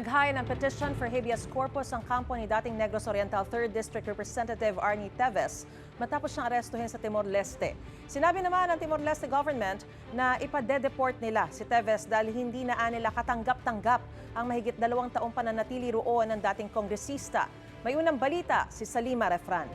Naghain ng petition for habeas corpus ang kampo ni dating Negros Oriental 3rd District Representative Arnie Teves matapos siyang arestuhin sa Timor-Leste. Sinabi naman ng Timor-Leste government na ipadedeport nila si Teves dahil hindi na nila katanggap-tanggap ang mahigit dalawang taong pananatili roon ng dating kongresista. May unang balita si Salima Refran.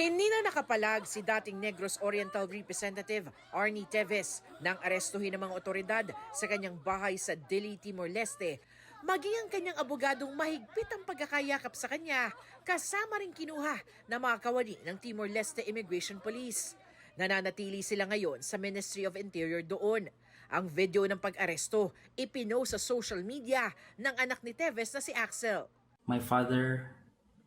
Hindi na nakapalag si dating Negros Oriental Representative Arnie Teves nang arestuhin ng mga otoridad sa kanyang bahay sa Dili, Timor-Leste. Maging ang kanyang abogadong mahigpit ang pagkakayakap sa kanya, kasama rin kinuha ng mga kawani ng Timor-Leste Immigration Police. Nananatili sila ngayon sa Ministry of Interior doon. Ang video ng pag-aresto ipinost sa social media ng anak ni Teves na si Axel. My father,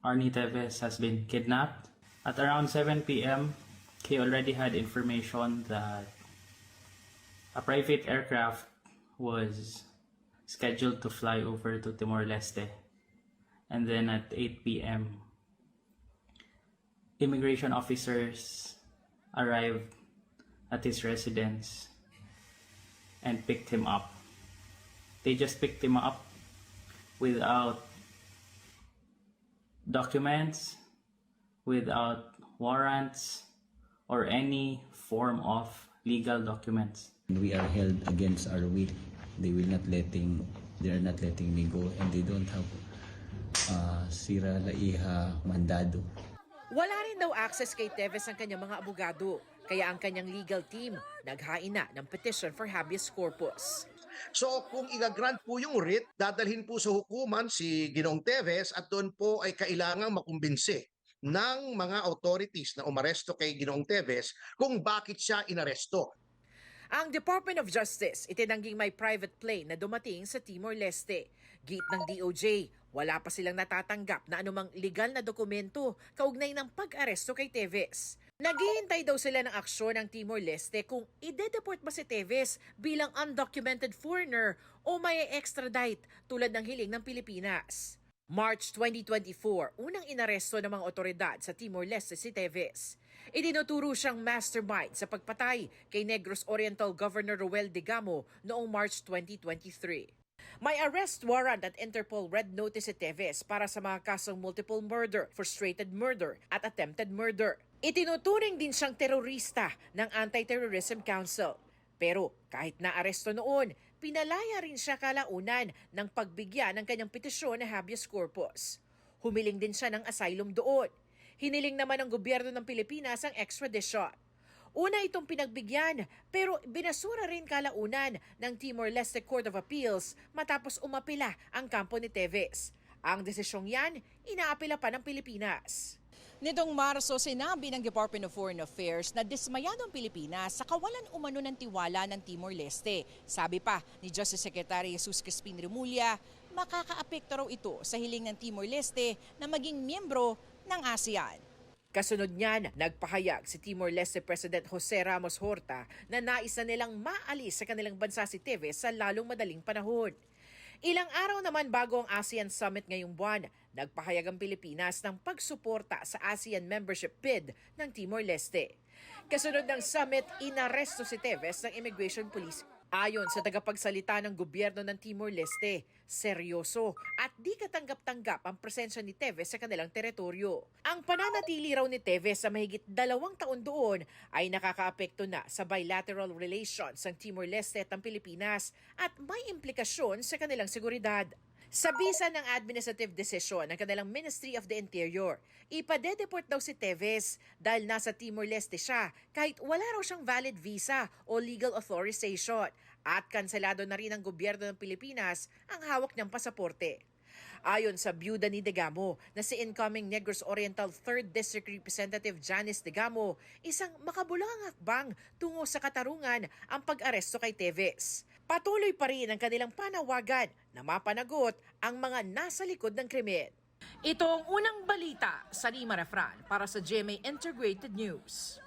Arnie Teves, has been kidnapped. At around 7 p.m., he already had information that a private aircraft was scheduled to fly over to Timor-Leste. And then at 8 p.m., immigration officers arrived at his residence and picked him up. They just picked him up without documents, without warrants, or any form of legal documents. We are held against our will. They will not letting they are not letting me go and they don't have uh, sira laiha mandado. Wala rin daw access kay Teves ang kanyang mga abogado, kaya ang kanyang legal team naghain na ng petition for habeas corpus. So kung i-grant po yung writ, dadalhin po sa hukuman si Ginong Teves at doon po ay kailangang makumbinsi ng mga authorities na umaresto kay Ginong Teves kung bakit siya inaresto. Ang Department of Justice itinangging may private plane na dumating sa Timor-Leste. Git ng DOJ, wala pa silang natatanggap na anumang legal na dokumento kaugnay ng pag-aresto kay Teves. Naghihintay daw sila ng aksyon ng Timor-Leste kung ide-deport ba si Teves bilang undocumented foreigner o may extradite tulad ng hiling ng Pilipinas. March 2024, unang inaresto ng mga otoridad sa Timor-Leste si Teves. Itinuturo siyang mastermind sa pagpatay kay Negros Oriental Governor Roel Digamo noong March 2023. May arrest warrant at Interpol Red Notice si Teves para sa mga kasong multiple murder, frustrated murder at attempted murder. Itinuturing din siyang terorista ng Anti-Terrorism Council. Pero kahit na aresto noon, pinalaya rin siya kalaunan ng pagbigyan ng kanyang petisyon na habeas corpus. Humiling din siya ng asylum doon. Hiniling naman ng gobyerno ng Pilipinas ang extradition. Una itong pinagbigyan pero binasura rin kalaunan ng Timor-Leste Court of Appeals matapos umapila ang kampo ni Teves. Ang desisyong yan, inaapila pa ng Pilipinas. Nitong Marso, sinabi ng Department of Foreign Affairs na dismayado ang Pilipinas sa kawalan umano ng tiwala ng Timor-Leste. Sabi pa ni Justice Secretary Jesus Crispin Remulla, makakaapekto raw ito sa hiling ng Timor-Leste na maging miyembro ng ASEAN. Kasunod niyan, nagpahayag si Timor-Leste President Jose Ramos Horta na nais na nilang maalis sa kanilang bansa si Teves sa lalong madaling panahon. Ilang araw naman bago ang ASEAN Summit ngayong buwan, nagpahayag ang Pilipinas ng pagsuporta sa ASEAN membership bid ng Timor-Leste. Kasunod ng summit, inaresto si Teves ng Immigration Police Ayon sa tagapagsalita ng gobyerno ng Timor-Leste, seryoso at di katanggap-tanggap ang presensya ni Teves sa kanilang teritoryo. Ang pananatili raw ni Teves sa mahigit dalawang taon doon ay nakakaapekto na sa bilateral relations ng Timor-Leste at ng Pilipinas at may implikasyon sa kanilang seguridad. Sa bisa ng administrative decision ng kanilang Ministry of the Interior, ipadedeport daw si Teves dahil nasa Timor-Leste siya kahit wala raw siyang valid visa o legal authorization at kanselado na rin ng gobyerno ng Pilipinas ang hawak niyang pasaporte. Ayon sa byuda ni Degamo na si incoming Negros Oriental 3rd District Representative Janice Degamo, isang makabulang hakbang tungo sa katarungan ang pag-aresto kay Teves. Patuloy pa rin ang kanilang panawagan na mapanagot ang mga nasa likod ng krimen. Ito ang unang balita sa Lima Refran para sa GMA Integrated News.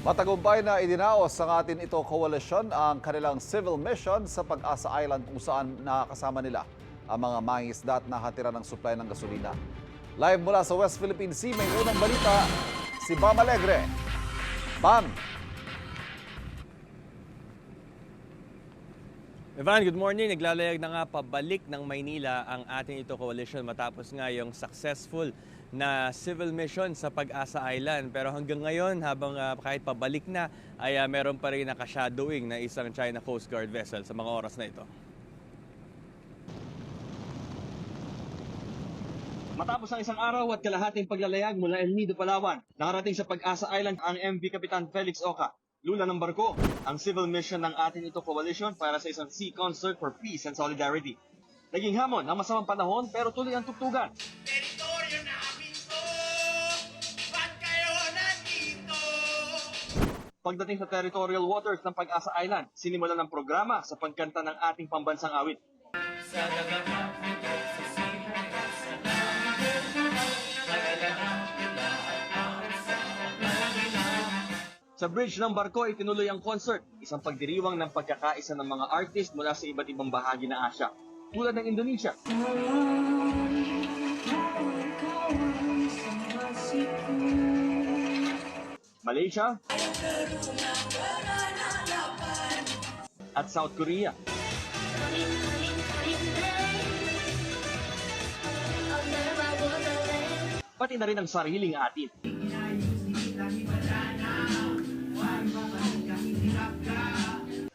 Matagumpay na idinaos ng atin ito koalisyon ang kanilang civil mission sa Pag-asa Island kung saan nakakasama nila ang mga mangisda at nahatira ng supply ng gasolina. Live mula sa West Philippine Sea, may unang balita, si Bam Alegre. Bam! Evan, good morning. Naglalayag na nga pabalik ng Maynila ang ating ito coalition matapos nga yung successful na civil mission sa Pag-asa Island. Pero hanggang ngayon, habang ah, kahit pabalik na, ay ah, meron pa rin nakashadowing na isang China Coast Guard vessel sa mga oras na ito. Matapos ang isang araw at kalahating paglalayag mula El Nido, Palawan, nakarating sa Pag-asa Island ang MV Kapitan Felix Oca. Lula ng barko, ang civil mission ng atin ito coalition para sa isang sea concert for peace and solidarity. Naging hamon ang masamang panahon pero tuloy ang tugtugan. Teritoryo namin to, ba't kayo nandito? Pagdating sa territorial waters ng Pag-asa Island, sinimulan ng programa sa pagkanta ng ating pambansang awit. Sa bridge ng barko ay tinuloy ang concert, isang pagdiriwang ng pagkakaisa ng mga artist mula sa iba't ibang bahagi ng Asya, tulad ng Indonesia. Malaysia at South Korea. Pati na rin ang sariling atin.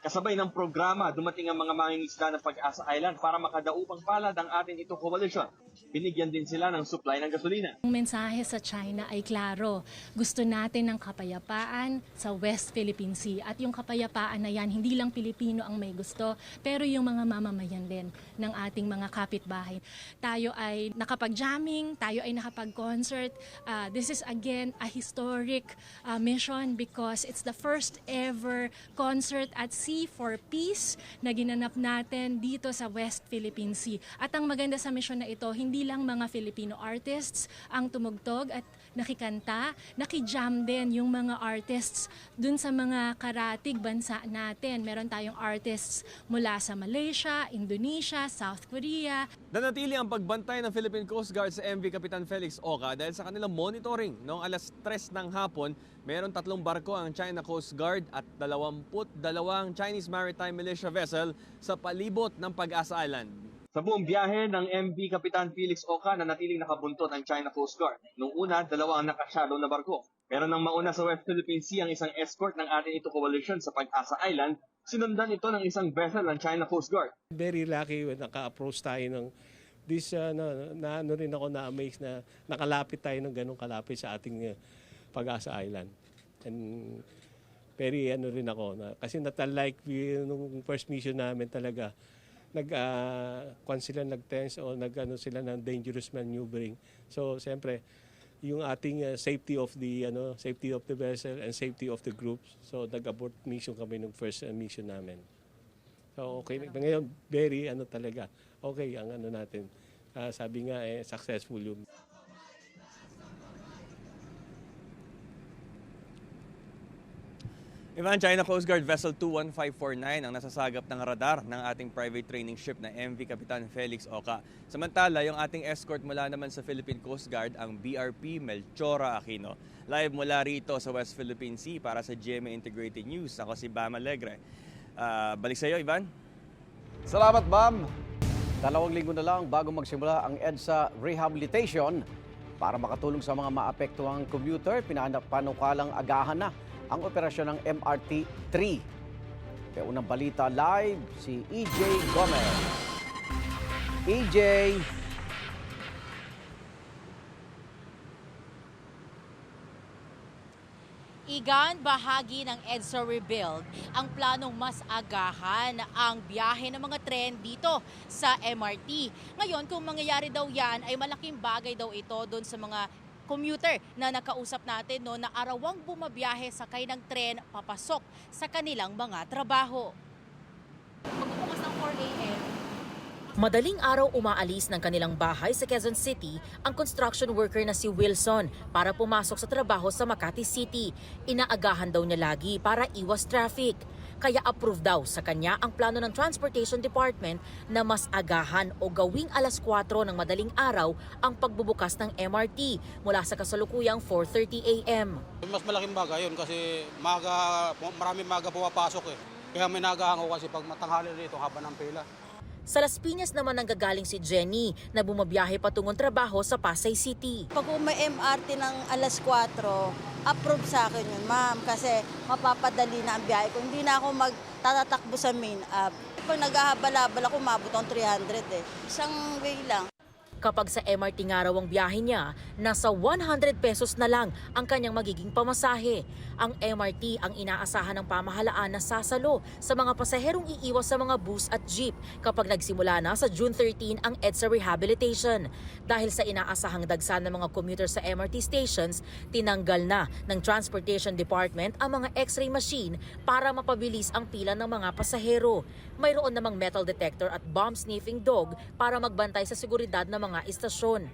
Kasabay ng programa, dumating ang mga mangingisda ng Pag-asa Island para makadaupang palad ang atin itong coalition. Binigyan din sila ng supply ng gasolina. Ang mensahe sa China ay klaro. Gusto natin ng kapayapaan sa West Philippine Sea. At yung kapayapaan na yan, hindi lang Pilipino ang may gusto, pero yung mga mamamayan din ng ating mga kapitbahay. Tayo ay nakapag-jamming, tayo ay nakapag-concert. Uh, this is again a historic uh, mission because it's the first ever concert at sea for peace na ginanap natin dito sa West Philippine Sea. At ang maganda sa mission na ito, hindi lang mga Filipino artists ang tumugtog at nakikanta, nakijam din yung mga artists dun sa mga karatig bansa natin. Meron tayong artists mula sa Malaysia, Indonesia, South Korea, Nanatili ang pagbantay ng Philippine Coast Guard sa MV Kapitan Felix Oca dahil sa kanilang monitoring. Noong alas 3 ng hapon, meron tatlong barko ang China Coast Guard at 22 Chinese Maritime Militia vessel sa palibot ng Pag-asa Island. Sa buong biyahe ng MV Kapitan Felix Oca na natiling nakabuntot ang China Coast Guard. Noong una, dalawa ang nakashadow na barko. Pero nang mauna sa West Philippine Sea ang isang escort ng ating ito coalition sa Pag-asa Island, sinundan ito ng isang vessel ng China Coast Guard. very lucky when naka-approach tayo ng this uh, na, na ano rin ako na amaze na nakalapit tayo ng ganong kalapit sa ating uh, Pag-asa Island. And very ano rin ako na kasi natal-like we- nung first mission namin talaga nag uh, kwan sila nag-tense o nag ano sila ng dangerous maneuvering. So siyempre yung ating uh, safety of the ano safety of the vessel and safety of the groups. So nag-abort mission kami nung first uh, mission namin. So okay, ngayon very ano talaga. Okay ang ano natin. Ah, sabi nga eh successful yung Ivan, China Coast Guard Vessel 21549 ang nasasagap ng radar ng ating private training ship na MV Kapitan Felix Oca. Samantala, yung ating escort mula naman sa Philippine Coast Guard, ang BRP Melchora Aquino. Live mula rito sa West Philippine Sea para sa GMA Integrated News. Ako si Bam Alegre. Ah, balik sa iyo, Ivan. Salamat, Bam. Dalawang linggo na lang bago magsimula ang EDSA Rehabilitation. Para makatulong sa mga maapektuhang commuter, pinanap panukalang agahan na ang operasyon ng MRT-3. Kaya unang balita live, si EJ Gomez. EJ, Igan, bahagi ng EDSA Rebuild ang planong mas agahan ang biyahe ng mga tren dito sa MRT. Ngayon, kung mangyayari daw yan, ay malaking bagay daw ito doon sa mga commuter na nakausap natin no, na arawang bumabiyahe sakay ng tren papasok sa kanilang mga trabaho. Pagbubukas ng 4 a.m., Madaling araw umaalis ng kanilang bahay sa Quezon City ang construction worker na si Wilson para pumasok sa trabaho sa Makati City. Inaagahan daw niya lagi para iwas traffic. Kaya approve daw sa kanya ang plano ng Transportation Department na mas agahan o gawing alas 4 ng madaling araw ang pagbubukas ng MRT mula sa kasalukuyang 4.30 a.m. Mas malaking bagay yun kasi maga, maraming maga pumapasok eh. Kaya may nagahango kasi pag matanghali rito haba ng pila. Sa Las Piñas naman nanggagaling si Jenny na bumabiyahe patungong trabaho sa Pasay City. Pag may MRT ng alas 4, approve sa akin yun, ma'am. Kasi mapapadali na ang biyahe ko. Hindi na ako magtatatakbo sa main app. Pag naghahabal-habal ako, umabot ang 300 eh. Isang way lang. Kapag sa MRT nga raw ang biyahe niya, nasa 100 pesos na lang ang kanyang magiging pamasahe. Ang MRT ang inaasahan ng pamahalaan na sasalo sa mga pasaherong iiwas sa mga bus at jeep kapag nagsimula na sa June 13 ang EDSA rehabilitation. Dahil sa inaasahang dagsa ng mga commuter sa MRT stations, tinanggal na ng Transportation Department ang mga x-ray machine para mapabilis ang pila ng mga pasahero. Mayroon namang metal detector at bomb sniffing dog para magbantay sa seguridad ng mga istasyon.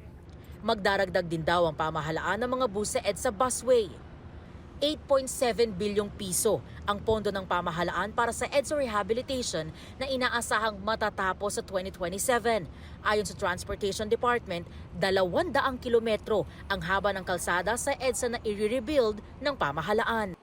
Magdaragdag din daw ang pamahalaan ng mga bus sa EDSA busway. 8.7 bilyong piso ang pondo ng pamahalaan para sa EDSA rehabilitation na inaasahang matatapos sa 2027. Ayon sa Transportation Department, 200 kilometro ang haba ng kalsada sa EDSA na i-rebuild ng pamahalaan.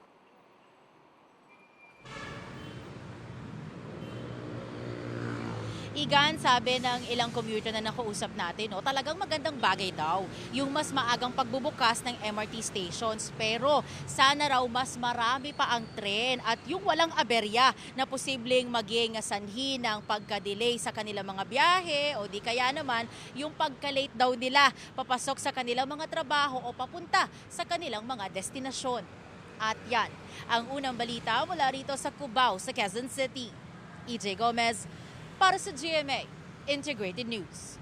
Igan, sabi ng ilang commuter na nakausap natin, no, talagang magandang bagay daw yung mas maagang pagbubukas ng MRT stations. Pero sana raw mas marami pa ang tren at yung walang aberya na posibleng maging sanhi ng pagka-delay sa kanilang mga biyahe o di kaya naman yung pagka-late daw nila papasok sa kanilang mga trabaho o papunta sa kanilang mga destinasyon. At yan, ang unang balita mula rito sa Cubao, sa Quezon City. EJ Gomez, para sa GMA Integrated News.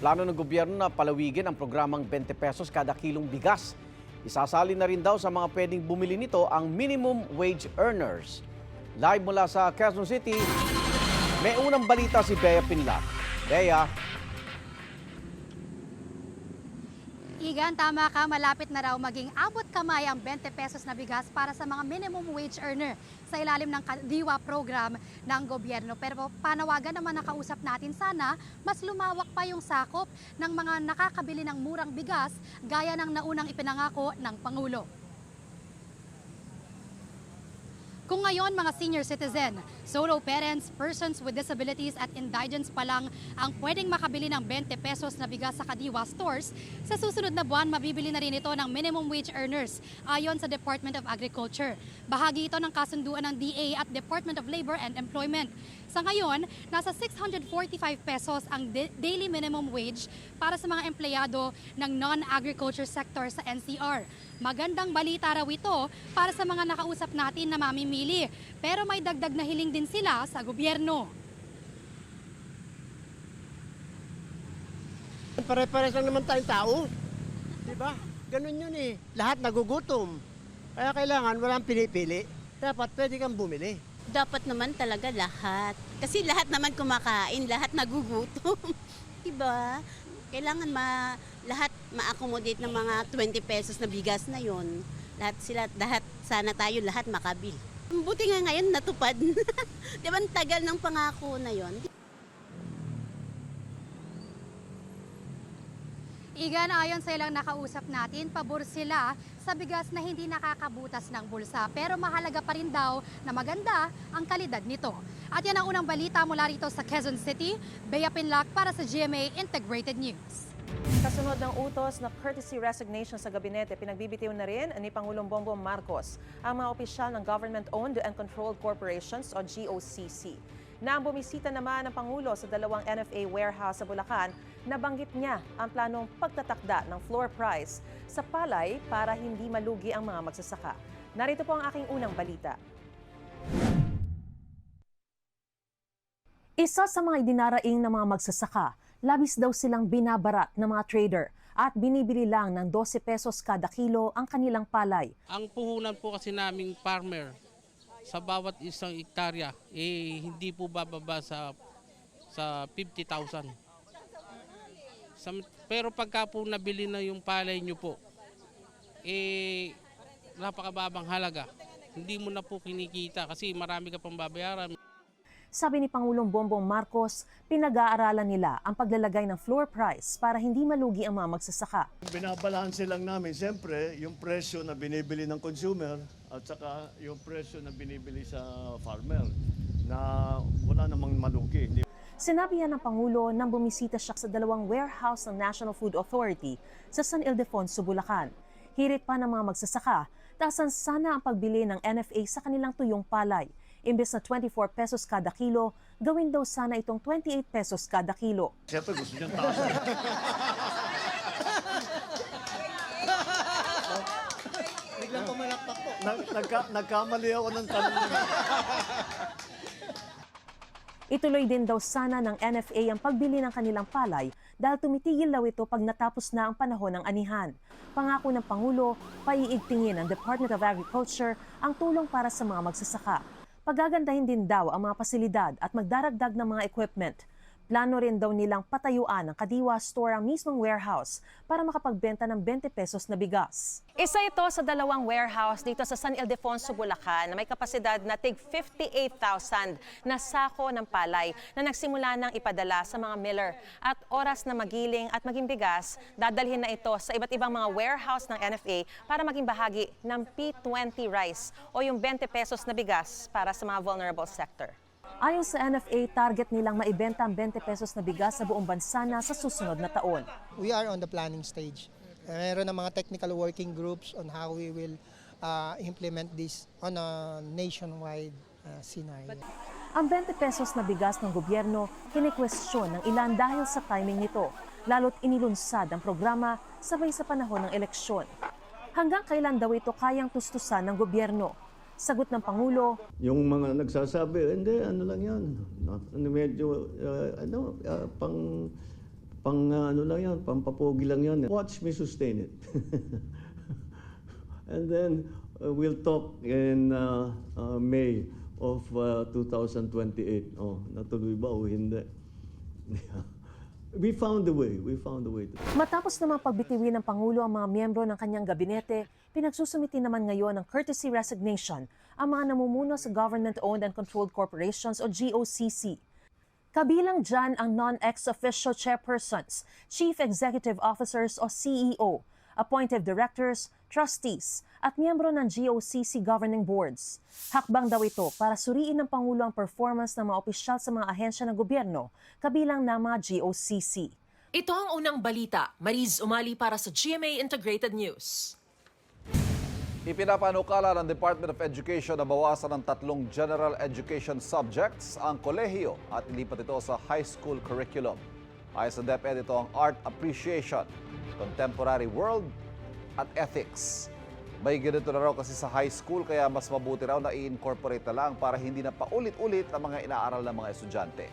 Plano ng gobyerno na palawigin ang programang 20 pesos kada kilong bigas. Isasali na rin daw sa mga pwedeng bumili nito ang minimum wage earners. Live mula sa Quezon City, may unang balita si Bea Pinlac. Bea, Igan, tama ka, malapit na raw maging abot kamay ang 20 pesos na bigas para sa mga minimum wage earner sa ilalim ng Diwa program ng gobyerno. Pero panawagan naman nakausap natin sana, mas lumawak pa yung sakop ng mga nakakabili ng murang bigas gaya ng naunang ipinangako ng Pangulo. Kung ngayon mga senior citizen, solo parents, persons with disabilities at indigents pa lang ang pwedeng makabili ng 20 pesos na bigas sa Kadiwa stores, sa susunod na buwan mabibili na rin ito ng minimum wage earners ayon sa Department of Agriculture. Bahagi ito ng kasunduan ng DA at Department of Labor and Employment. Sa ngayon, nasa 645 pesos ang da- daily minimum wage para sa mga empleyado ng non-agriculture sector sa NCR. Magandang balita raw ito para sa mga nakausap natin na mamimili. Pero may dagdag na hiling din sila sa gobyerno. Pare-pares lang naman tayong tao. Di ba? Ganun yun eh. Lahat nagugutom. Kaya kailangan walang pinipili. Dapat pwede kang bumili. Dapat naman talaga lahat. Kasi lahat naman kumakain, lahat nagugutom. diba? Kailangan ma lahat ma-accommodate ng mga 20 pesos na bigas na yon. Lahat sila, lahat sana tayo lahat makabili. Buti nga ngayon natupad. Di ba tagal ng pangako na yon? Igan, ayon sa ilang nakausap natin, pabor sila sa bigas na hindi nakakabutas ng bulsa. Pero mahalaga pa rin daw na maganda ang kalidad nito. At yan ang unang balita mula rito sa Quezon City. Bea Pinlac para sa GMA Integrated News. Kasunod ng utos na courtesy resignation sa gabinete, pinagbibitiw na rin ni Pangulong Bongbong Marcos ang mga opisyal ng Government-Owned and Controlled Corporations o GOCC. Nang bumisita naman ng Pangulo sa dalawang NFA warehouse sa Bulacan, nabanggit niya ang planong pagtatakda ng floor price sa palay para hindi malugi ang mga magsasaka. Narito po ang aking unang balita. Isa sa mga idinaraing ng mga magsasaka, labis daw silang binabarat ng mga trader at binibili lang ng 12 pesos kada kilo ang kanilang palay. Ang puhunan po kasi naming farmer sa bawat isang ektarya eh hindi po bababa sa sa 50,000. Sa, pero pagka po nabili na yung palay nyo po, eh napakababang halaga. Hindi mo na po kinikita kasi marami ka pang babayaran. Sabi ni Pangulong Bongbong Marcos, pinag-aaralan nila ang paglalagay ng floor price para hindi malugi ang mga magsasaka. Binabalanse lang namin, siyempre, yung presyo na binibili ng consumer at saka yung presyo na binibili sa farmer na wala namang malugi. Sinabi yan ng Pangulo nang bumisita siya sa dalawang warehouse ng National Food Authority sa San Ildefonso, Bulacan. Hirit pa ng mga magsasaka, taasan sana ang pagbili ng NFA sa kanilang tuyong palay. Imbes na 24 pesos kada kilo, gawin daw sana itong 28 pesos kada kilo. Siyempre gusto niyang taas. Biglang pumalakpak po. Nag, nagka, nagkamali ako ng tanong. Ituloy din daw sana ng NFA ang pagbili ng kanilang palay dahil tumitigil daw ito pag natapos na ang panahon ng anihan. Pangako ng Pangulo, paiigtingin ng Department of Agriculture ang tulong para sa mga magsasaka. Pagagandahin din daw ang mga pasilidad at magdaragdag ng mga equipment. Plano rin daw nilang patayuan ng Kadiwa Store ang mismong warehouse para makapagbenta ng 20 pesos na bigas. Isa ito sa dalawang warehouse dito sa San Ildefonso, Bulacan na may kapasidad na tig 58,000 na sako ng palay na nagsimula nang ipadala sa mga miller. At oras na magiling at maging bigas, dadalhin na ito sa iba't ibang mga warehouse ng NFA para maging bahagi ng P20 rice o yung 20 pesos na bigas para sa mga vulnerable sector. Ayon sa NFA, target nilang maibenta ang 20 pesos na bigas sa buong bansa na sa susunod na taon. we are on the planning stage. Uh, Meron ng mga technical working groups on how we will uh, implement this on a nationwide uh, scenario. Ang 20 pesos na bigas ng gobyerno kinikwestiyon ng ilan dahil sa timing nito, lalo't inilunsad ang programa sabay sa panahon ng eleksyon. Hanggang kailan daw ito kayang tustusan ng gobyerno? Sagot ng Pangulo, Yung mga nagsasabi, hindi, ano lang yan. Ano, medyo, uh, ano, uh, pang, pang, uh, ano lang yan, pampapogi lang yan. Watch me sustain it. And then, uh, we'll talk in uh, uh, May of uh, 2028. Oh, natuloy ba o hindi? we found a way. We found a way. Matapos naman pagbitiwin ng Pangulo ang mga miyembro ng kanyang gabinete, pinagsusumiti naman ngayon ng courtesy resignation ang mga namumuno sa government-owned and controlled corporations o GOCC. Kabilang dyan ang non-ex-official chairpersons, chief executive officers o CEO, appointed directors, trustees, at miyembro ng GOCC governing boards. Hakbang daw ito para suriin ng Pangulo ang performance ng mga opisyal sa mga ahensya ng gobyerno, kabilang ng mga GOCC. Ito ang unang balita. Mariz Umali para sa GMA Integrated News. Ipinapanukala ng Department of Education na bawasan ng tatlong general education subjects ang kolehiyo at ilipat ito sa high school curriculum. Ayon sa DepEd, ito ang Art Appreciation, Contemporary World at Ethics. May ganito na raw kasi sa high school kaya mas mabuti raw na i-incorporate na lang para hindi na paulit-ulit ang mga inaaral ng mga estudyante.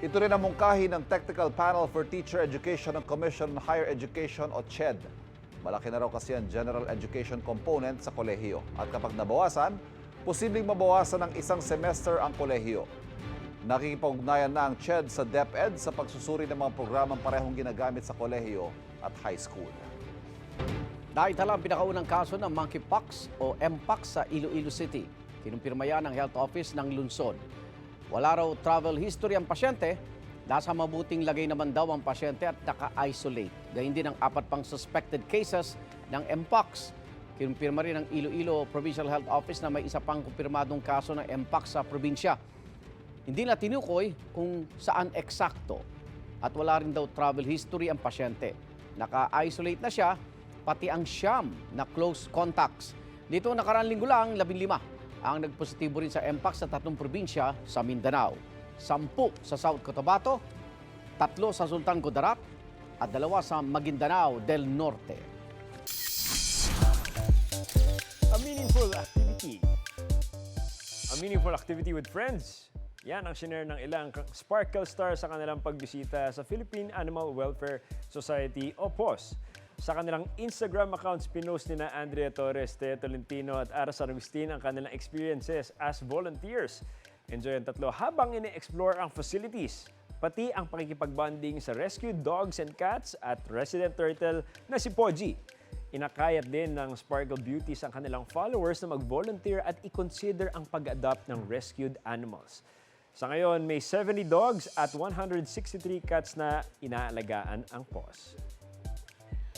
Ito rin ang mungkahi ng Technical Panel for Teacher Education ng Commission on Higher Education o CHED. Malaki na raw kasi ang general education component sa kolehiyo. At kapag nabawasan, posibleng mabawasan ng isang semester ang kolehiyo. Nakikipag-ugnayan na ang CHED sa DepEd sa pagsusuri ng mga programang parehong ginagamit sa kolehiyo at high school. Naitala ang pinakaunang kaso ng monkeypox o mpox sa Iloilo City. Kinumpirma yan ng Health Office ng Lungsod. Wala raw travel history ang pasyente. Nasa mabuting lagay naman daw ang pasyente at naka-isolate. Gayun din ang apat pang suspected cases ng mpox. Kinumpirma rin ng Iloilo Provincial Health Office na may isa pang kumpirmadong kaso ng mpox sa probinsya. Hindi na tinukoy kung saan eksakto at wala rin daw travel history ang pasyente. Naka-isolate na siya, pati ang siyam na close contacts. Dito nakaraan linggo lang, 15 ang nagpositibo rin sa MPAX sa tatlong probinsya sa Mindanao. Sampu sa South Cotabato, tatlo sa Sultan Kudarat, at dalawa sa Maguindanao del Norte. A meaningful activity. A meaningful activity with friends. Yan ang sinare ng ilang Sparkle Stars sa kanilang pagbisita sa Philippine Animal Welfare Society o POS. Sa kanilang Instagram accounts, pinost ni na Andrea Torres, Tea Tolentino at Ara San Agustin ang kanilang experiences as volunteers. Enjoy ang tatlo habang ini-explore ang facilities, pati ang pakikipagbonding sa rescued dogs and cats at resident turtle na si Poji. Inakayat din ng Sparkle Beauties ang kanilang followers na mag-volunteer at i-consider ang pag-adopt ng rescued animals. Sa ngayon, may 70 dogs at 163 cats na inaalagaan ang POS.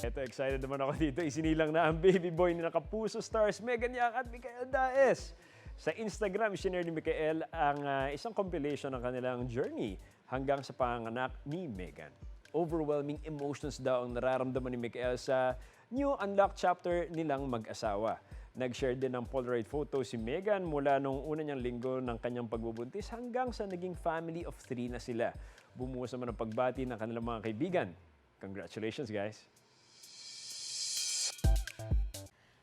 Ito, excited naman ako dito. Isinilang na ang baby boy ni Nakapuso Stars, Megan Yang at Mikael Daes. Sa Instagram, sinare ni Mikael ang ah, isang compilation ng kanilang journey hanggang sa panganak ni Megan. Overwhelming emotions daw ang nararamdaman ni Mikael sa new unlocked chapter nilang mag-asawa. Nag-share din ng Polaroid photo si Megan mula nung una niyang linggo ng kanyang pagbubuntis hanggang sa naging family of three na sila. Bumuhos naman ang pagbati ng kanilang mga kaibigan. Congratulations, guys!